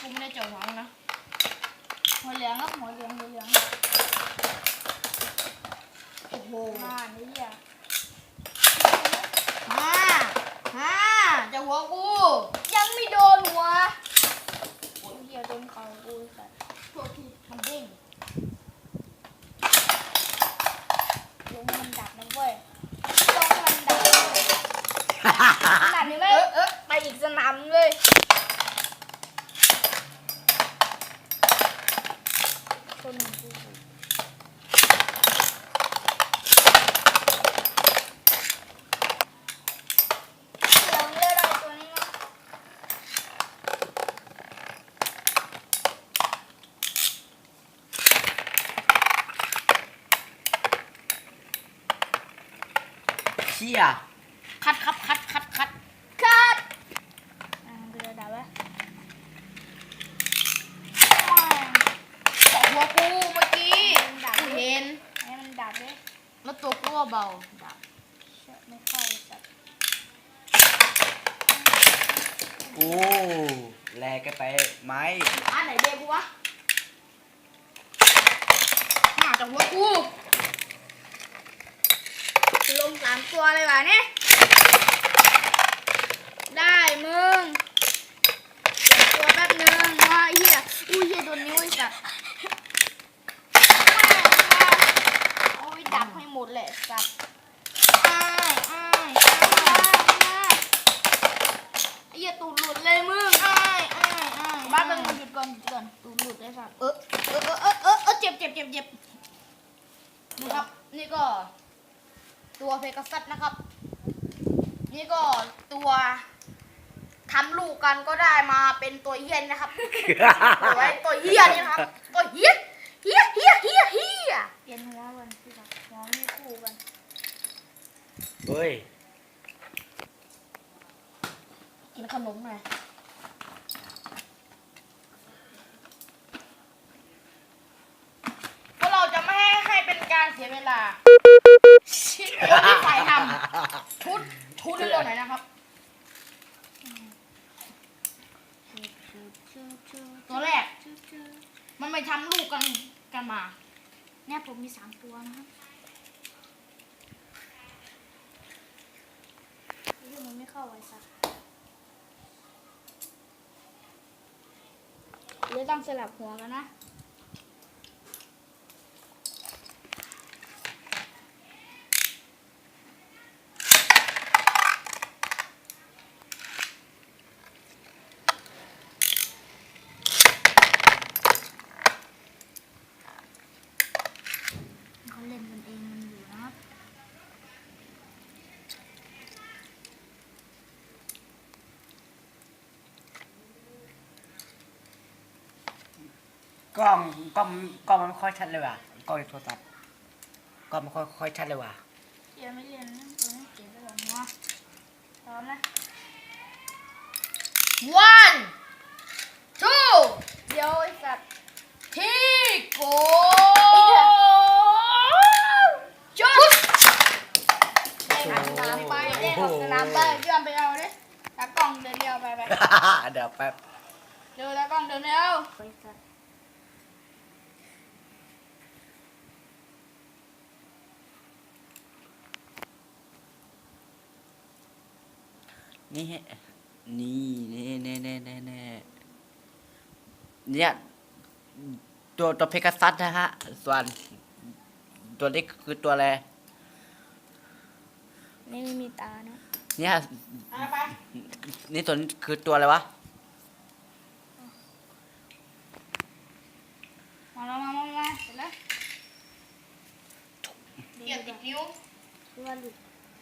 กูไม่ได้เจาะหัวมันนะหัวเหลืองครับหัวเหลืองหัวเหลืองโอ้โหมานี่อะฮ่าฮ่าเจะหัวกู ยังไม่โดนหัวโอ้ยเหี้ยโดนเขากูสัตว์ โทษทีมันเด้ง ลงมันดับนะเว้ยลงมันดับนะเว้ยดับนี่ไหม เออเออ ไปอีกสนามเลย คนหนึ่งกู เหลืองเลยเราตัวนี้เนาะ เชี่ยคัดครับคัดคัดคัดคัดอ่าเรือดับไว้เจาะหัวกูเมื่อกี้กูเห็นให้มันดับเลยแล้วตัวกูก็เบาดับเชื่อไม่เข้าจัดโอ้แลกกันไปไหมอันไหนเบกูวะน่าจะหัวกูลงสามตัวเลยวะเนี่ย ได้มึงเก็บตัวแป๊บนึงว่าเฮียอุ้ยเฮียโดนนิ้วไอ้สัตว์โอ้ยดับให้หมดแหละสัตว์อ้ายอ้ายอ้ายอ้ายไอ้เหี้ยตูดหลุดเลยมึงอ้ายอ้ายอ้ายบ้าเป็นหยุดก่อนหยุดก่อนตูดหลุดเลยสัตว์เออเออเออเออเออเออเจ็บเจ็บเจ็บเจ็บนี่ครับนี่ก็ ตัวเพกัสซัสนะครับ นี่ก็ตัวทำลูกกันก็ได้มาเป็นตัวเฮียนนะครับเอาไว้ตัวเฮียนี่นะครับ ตัวเฮียเฮียเฮียเฮียเฮียเปลี่ยนหัวก่อนพี่ครับหัวไม่คู่กันเฮ้ยกินขนมหน่อยเพราะเราจะไม่ให้ให้เป็นการเสียเวลา คนที่ฝ่ายทำชุดชุดเร็วๆหน่อยนะครับ ตัวแรก มันไม่ทำลูกกันกันมา เนี่ยผมมีสามตัวนะครับนี่มันไม่เข้าไอ้สัสเดี๋ยวต้องสลับหัวกันนะ เขาเล่นกันเองมันอยู่นะครับ กล้องกล้องกล้องมันไม่ค่อยชัดเลยว่ะกล้องในโทรศัพท์กล้องมันค่อยค่อยชัดเลยว่ะเกียร์ไม่เรียนนะตัวนี้เกียร์ไปก่อนหัวพร้อมนะ one two เดี๋ยวไอ้สัตว์ three go ชุดเล่นของสนามไปเล่นของสนามไปเพื่อนไปเอาดิตากล้องเดินเร็วไปไป เดี๋ยวแป๊บ เร็วตากล้องเดินเร็ว ไอ้สัตว์ นี่นี่เน่เน่เน่เน่เน่เนี่ยตัวตัวเพกัสซัสนะฮะ ส่วน ตัวนี้คือตัวอะไรนี่ไม่มีตานะเนี่ยเอาไปนี่ตัวนี้คือตัวอะไรวะมาแล้วมามามาเสร็จแล้วเกียรติดนิ้วคือว่าหลุด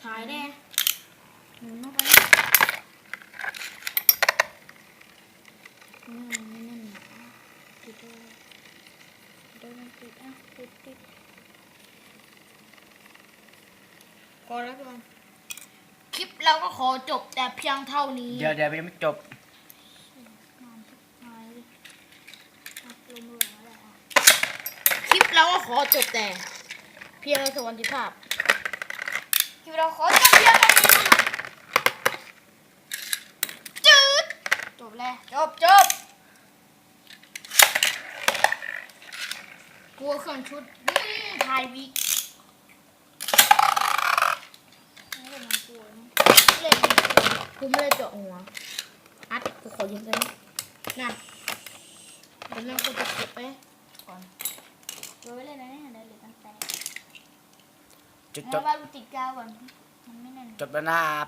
ถ่ายแน่หมุนเข้าไป พอแล้วทุกคลิปเราก็ขอจบแต่เพียงเท่านี้เดี๋ยวเดี๋ยวยังไม่จบ คลิปเราก็ขอจบแต่ เพียงสวัสดิภาพ คลิปเราขอจบเพียงเท่านี้จืดจบแล้วจบจบกลัวเครื่องชุดนี่ถ่ายวิก กูไม่ได้เจาะหัวอัดกูขอยืมไปนะนั่นเดี๋ยวแม่กูจะเก็บไปก่อนกลัวไว้เลยนะเนี่ยเดี๋ยวเหลือตั้งแต่จบจแล้บวว่ากูติดกาวก่อนมันไม่แน่นจบแล้วนะครับ